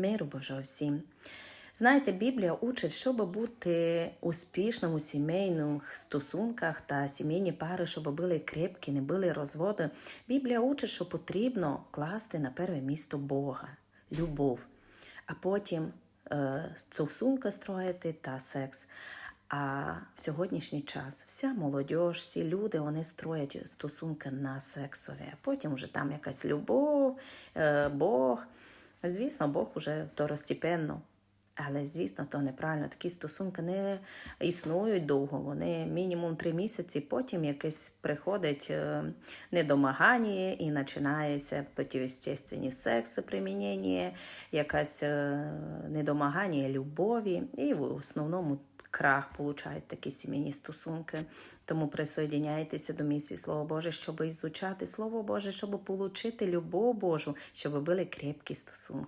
Миру Божого всім. Знаєте, Біблія учить, щоб бути успішним у сімейних стосунках та сімейні пари, щоб були крепкі, не були розводи. Біблія учить, що потрібно класти на перше місто Бога, любов, а потім е, стосунки строїти та секс. А в сьогоднішній час вся молодь, всі люди вони строять стосунки на сексові. А потім вже там якась любов, е, Бог. Звісно, Бог уже второстепенно. Але, звісно, то неправильно. Такі стосунки не існують довго. Вони мінімум три місяці, потім якесь приходить е, недомагання і починається протиестественні секси, примінення, якась е, недомагання любові. І в основному крах получають такі сімейні стосунки. Тому присоединяйтеся до місії Слово Боже, щоб ізучати Слово Боже, щоб отримати любов Божу, щоб були крепкі стосунки.